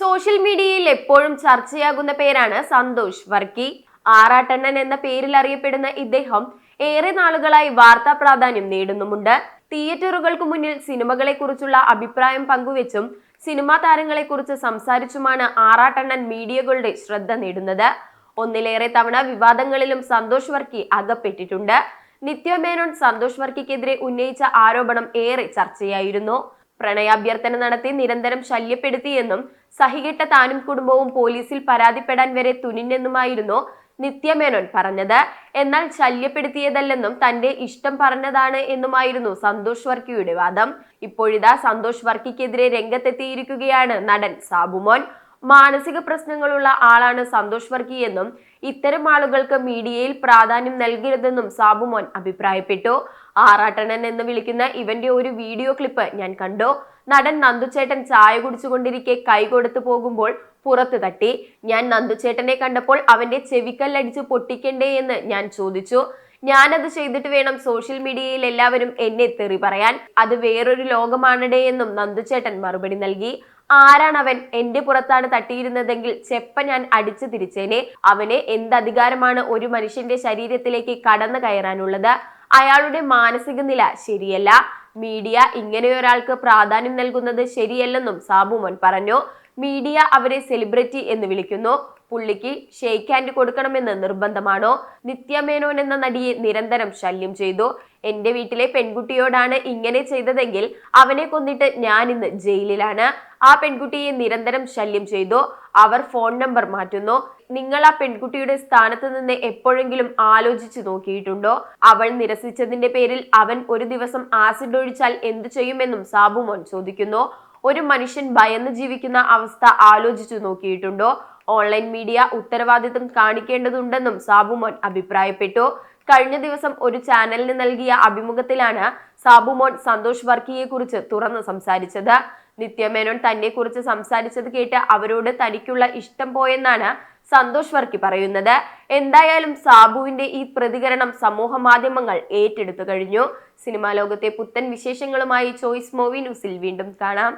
Social മീഡിയയിൽ എപ്പോഴും ചർച്ചയാകുന്ന പേരാണ് സന്തോഷ് വർക്കി. ആറാട്ടണ്ണൻ എന്ന പേരിൽ അറിയപ്പെടുന്ന ഇദ്ദേഹം ഏറെ നാളുകളായി വാർത്താ പ്രാധാന്യം നേടുന്നുമുണ്ട്. തിയേറ്ററുകൾക്ക് മുന്നിൽ സിനിമകളെ കുറിച്ചുള്ള അഭിപ്രായം പങ്കുവെച്ചും സിനിമാ താരങ്ങളെ കുറിച്ച് സംസാരിച്ചുമാണ് ആറാട്ടണ്ണൻ മീഡിയകളുടെ ശ്രദ്ധ നേടുന്നത്. ഒന്നിലേറെ തവണ വിവാദങ്ങളിലും സന്തോഷ് വർക്കി അകപ്പെട്ടിട്ടുണ്ട്. നിത്യമേനോൻ സന്തോഷ് വർക്കിക്കെതിരെ ഉന്നയിച്ച ആരോപണം ഏറെ ചർച്ചയായിരുന്നു. പ്രണയാഭ്യർത്ഥന നടത്തി നിരന്തരം ശല്യപ്പെടുത്തിയെന്നും സഹികെട്ട താനും കുടുംബവും പോലീസിൽ പരാതിപ്പെടാൻ വരെ തുനിഞ്ഞെന്നുമായിരുന്നു നിത്യമേനോൻ പറഞ്ഞത്. എന്നാൽ ശല്യപ്പെടുത്തിയതല്ലെന്നും തന്റെ ഇഷ്ടം പറഞ്ഞതാണ് എന്നുമായിരുന്നു സന്തോഷ് വർക്കിയുടെ വാദം. ഇപ്പോഴിതാ സന്തോഷ് വർക്കിക്കെതിരെ രംഗത്തെത്തിയിരിക്കുകയാണ് നടൻ സാബുമോൻ. മാനസിക പ്രശ്നങ്ങളുള്ള ആളാണ് സന്തോഷ് വർക്കി എന്നും ഇത്തരം ആളുകൾക്ക് മീഡിയയിൽ പ്രാധാന്യം നൽകരുതെന്നും സാബുമോൻ അഭിപ്രായപ്പെട്ടു. ആറാട്ടണൻ എന്ന് വിളിക്കുന്ന ഇവന്റെ ഒരു വീഡിയോ ക്ലിപ്പ് ഞാൻ കണ്ടു. നടൻ നന്ദുചേട്ടൻ ചായ കുടിച്ചുകൊണ്ടിരിക്കെ കൈ കൊടുത്തു പോകുമ്പോൾ പുറത്തു തട്ടി. ഞാൻ നന്ദുചേട്ടനെ കണ്ടപ്പോൾ അവന്റെ ചെവിക്കല്ലടിച്ച് പൊട്ടിക്കണ്ടേ എന്ന് ഞാൻ ചോദിച്ചു. ഞാനത് ചെയ്തിട്ട് വേണം സോഷ്യൽ മീഡിയയിൽ എല്ലാവരും എന്നെ തെറി പറയാൻ. അത് വേറൊരു ലോകമാണടേ എന്നും നന്ദുചേട്ടൻ മറുപടി നൽകി. ആരാണവൻ എന്റെ പുറത്താണ് തട്ടിയിരുന്നതെങ്കിൽ ചെപ്പ ഞാൻ അടിച്ചു തിരിച്ചേനെ. അവന് എന്ത് അധികാരമാണ് ഒരു മനുഷ്യന്റെ ശരീരത്തിലേക്ക് കടന്നു കയറാനുള്ളത്? അയാളുടെ മാനസിക നില ശരിയല്ല. മീഡിയ ഇങ്ങനെ ഒരാൾക്ക് പ്രാധാന്യം നൽകുന്നത് ശരിയല്ലെന്നും സാബുമോൻ പറഞ്ഞു. മീഡിയ അവരെ സെലിബ്രിറ്റി എന്ന് വിളിക്കുന്നു. പുള്ളിക്ക് ഷെയ്ക്ക് ഹാൻഡ് കൊടുക്കണമെന്ന് നിർബന്ധമാണോ? നിത്യമേനോൻ എന്ന നടിയെ നിരന്തരം ശല്യം ചെയ്തു. എന്റെ വീട്ടിലെ പെൺകുട്ടിയോടാണ് ഇങ്ങനെ ചെയ്തതെങ്കിൽ അവനെ കൊന്നിട്ട് ഞാൻ ഇന്ന് ജയിലിലാണ്. ആ പെൺകുട്ടിയെ നിരന്തരം ശല്യം ചെയ്തു. അവർ ഫോൺ നമ്പർ മാറ്റുന്നു. നിങ്ങൾ ആ പെൺകുട്ടിയുടെ സ്ഥാനത്ത് നിന്ന് എപ്പോഴെങ്കിലും ആലോചിച്ചു നോക്കിയിട്ടുണ്ടോ? അവൾ നിരസിച്ചതിന്റെ പേരിൽ അവൻ ഒരു ദിവസം ആസിഡ് ഒഴിച്ചാൽ എന്തു ചെയ്യുമെന്നും സാബുമോൻ ചോദിക്കുന്നു. ഒരു മനുഷ്യൻ ഭയന്ന് ജീവിക്കുന്ന അവസ്ഥ ആലോചിച്ചു നോക്കിയിട്ടുണ്ടോ? ഓൺലൈൻ മീഡിയ ഉത്തരവാദിത്തം കാണിക്കേണ്ടതുണ്ടെന്നും സാബുമോൻ അഭിപ്രായപ്പെട്ടു. കഴിഞ്ഞ ദിവസം ഒരു ചാനലിന് നൽകിയ അഭിമുഖത്തിലാണ് സാബുമോൻ സന്തോഷ് വർക്കിയെ കുറിച്ച് തുറന്നു സംസാരിച്ചത്. നിത്യമേനോൻ തന്നെ കുറിച്ച് സംസാരിച്ചത് കേട്ട് അവരോട് തനിക്കുള്ള ഇഷ്ടം പോയെന്നാണ് സന്തോഷ് വർക്കി പറയുന്നത്. എന്തായാലും സാബുവിന്റെ ഈ പ്രതികരണം സമൂഹ മാധ്യമങ്ങൾ ഏറ്റെടുത്തു കഴിഞ്ഞു. സിനിമാ ലോകത്തെ പുത്തൻ വിശേഷങ്ങളുമായി ചോയ്സ് മൂവി ന്യൂസിൽ വീണ്ടും കാണാം.